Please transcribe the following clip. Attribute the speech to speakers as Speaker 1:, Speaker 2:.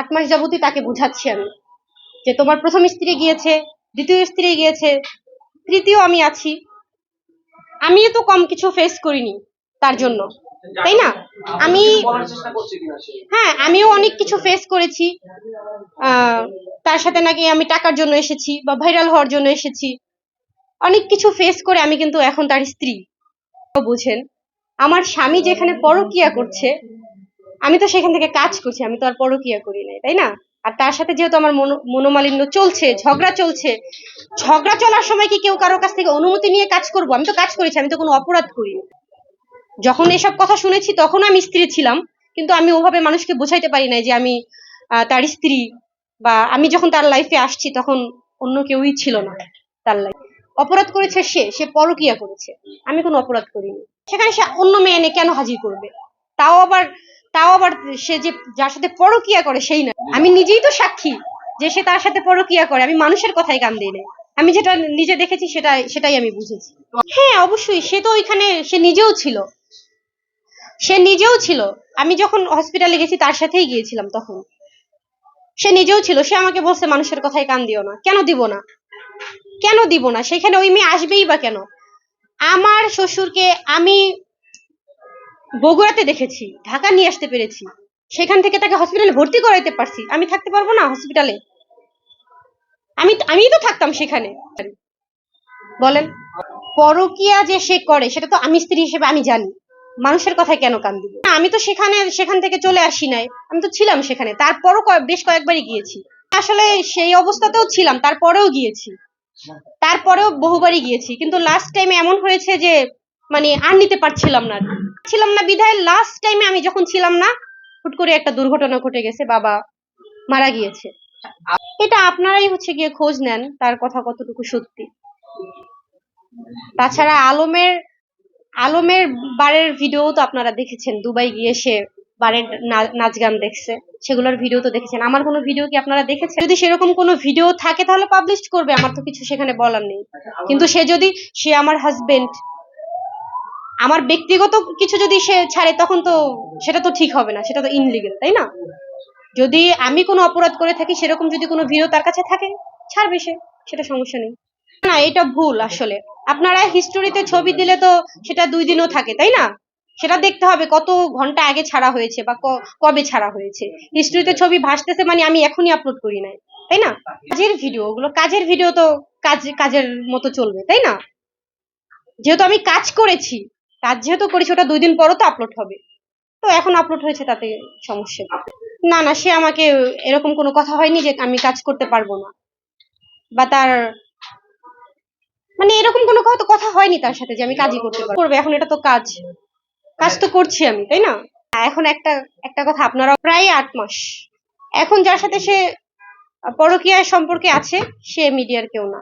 Speaker 1: আট মাস যাবতই তাকে বুঝাচ্ছি আমি যে তোমার প্রথম স্ত্রী গিয়েছে, দ্বিতীয় স্ত্রী গিয়েছে, তৃতীয় আমি আছি। আমি তো কম কিছু ফেস করিনি তার জন্য, তাই না? আমি হ্যাঁ আমিও অনেক কিছু ফেস করেছি। তার সাথে নাকি আমি টাকার জন্য এসেছি বা ভাইরাল হওয়ার জন্য এসেছি। অনেক কিছু ফেস করে আমি কিন্তু এখন তার স্ত্রী। বুঝেন, আমার স্বামী যেখানে পরকিয়া করছে আমি তো সেখান থেকে কাজ করছি, আমি তো আর পরকিয়া করি নাই, তাই না? আর তার সাথে যেহেতু আমার মনোমালিন্য চলছে, ঝগড়া চলছে, ঝগড়া চলার সময় কি কেউ কারও কাছ থেকে অনুমতি নিয়ে কাজ করব? আমি তো কাজ করেছি, আমি তো কোনো অপরাধ করিনি। যখন এসব কথা শুনেছি তখন আমি স্ত্রী ছিলাম, কিন্তু আমি ওভাবে মানুষকে বোঝাইতে পারি নাই যে আমি তার স্ত্রী বা আমি যখন তার লাইফে আসছি তখন অন্য কেউই ছিল না তার লাইফ অপরাধ করেছে সে সে পরকিয়া করেছে, আমি কোনো অপরাধ করিনি। সেখানে সে অন্য মেয়ে এনে কেন হাজির করবে? তাও আবার তাও আবার সে যে, যার সাথে পরকিয়া করে সেই না। আমি নিজেই তো সাক্ষী যে সে তার সাথে পরকিয়া করে। আমি মানুষের কথাই কান দিই নাই আমি যেটা নিজে দেখেছি সেটা সেটাই আমি বুঝেছি। হ্যাঁ অবশ্যই, সে তো ওইখানে, সে নিজেও ছিল। সে নিজেও ছিল। আমি যখন হসপিটালে গেছি, তার সাথেই গিয়েছিলাম তখন। সে নিজেও ছিল। সে আমাকে বলছে, মানুষের কথায় কান দিও না। কেন দিব না? কেন দিব না? সেখানে ওই মেয়ে আসবেই বা কেন? আমার শ্বশুরকে আমি বগুড়াতে দেখেছি, ঢাকা নিয়ে আসতে পেরেছি। সেখান থেকে তাকে হসপিটালে ভর্তি করাইতে পারছি। আমি থাকতে পারব না হসপিটালে আমি আমি তো থাকতাম সেখানে। বলেন, পরকিয়া যে সে করে, সেটা তো আমি স্ত্রী হিসেবে আমি জানি। মানুষের কথায় কেন কান দিব? আমি তো সেখানে, সেখান থেকে চলে আসি নাই। আমি তো ছিলাম সেখানে। তারপরও বেশ কয়েকবারই গিয়েছি। আসলে সেই অবস্থাতেও ছিলাম, তারপরেও গিয়েছি। তারপরেও বহুবারই গিয়েছি। কিন্তু লাস্ট টাইমে এমন হয়েছে যে মানে আর নিতে পারছিলাম না ছিলাম না বিধায় লাস্ট টাইমে আমি যখন ছিলাম না, হুট করে একটা দুর্ঘটনা ঘটে গেছে, বাবা মারা গিয়েছে। এটা আপনারাই হচ্ছে গিয়ে খোঁজ নেন, তার কথা কতটুকু সত্যি। তাছাড়া আলমের আলমের বারের ভিডিও তো আপনারা দেখেছেন, দুবাই গিয়ে সে বারের নাচ গান দেখছে। সেগুলোর ভিডিও তো দেখেছেন। আমার কোনো ভিডিও কি আপনারা দেখেছেন? যদি সেরকম কোনো ভিডিও থাকে, তাহলে পাবলিশ করবে, আমার তো কিছু সেখানে বলার নেই। কিন্তু সে যদি, সে আমার হাজবেন্ড আমার ব্যক্তিগত কিছু যদি সে ছাড়ে, তখন তো সেটা তো ঠিক হবে না, সেটা তো ইনলিগেল তাই না? যদি আমি কোনো অপরাধ করে থাকি, সেরকম যদি কোনো ভিডিও তার কাছে থাকে, ছাড়বে সে, সেটা সমস্যা নেই। না, এটা ভুল আসলে। আপনারা হিস্টোরিতে ছবি দিলে তো সেটা দুই দিনও থাকে, তাই না? সেটা দেখতে হবে কত ঘণ্টা আগে ছাড়া হয়েছে বা কবে ছাড়া হয়েছে। হিস্টোরিতে ছবি ভাসতেছে মানে আমি এখনই আপলোড করি নাই, তাই না? কাজের ভিডিও ওগুলো কাজের ভিডিও তো কাজ, কাজের মতো চলবে, তাই না? যেহেতু আমি কাজ করেছি কাজ যেহেতু করেছি, ওটা দুই দিন পরও তো আপলোড হবে। তো এখন আপলোড হয়েছে তাতে সমস্যা না না, সে আমাকে এরকম কোনো কথা হয়নি যে আমি কাজ করতে পারব না। বা তার মানে এরকম কোনো কথা হয়নি তার সাথে যে আমি কাজই করতে পারব। করবে, এখন এটা তো কাজ। কাজ তো করছি আমি, তাই না? এখন একটা একটা কথা আপনারা প্রায় আট মাস। এখন যার সাথে সে পরকীয়া সম্পর্কে আছে, সে মিডিয়ার কেউ না।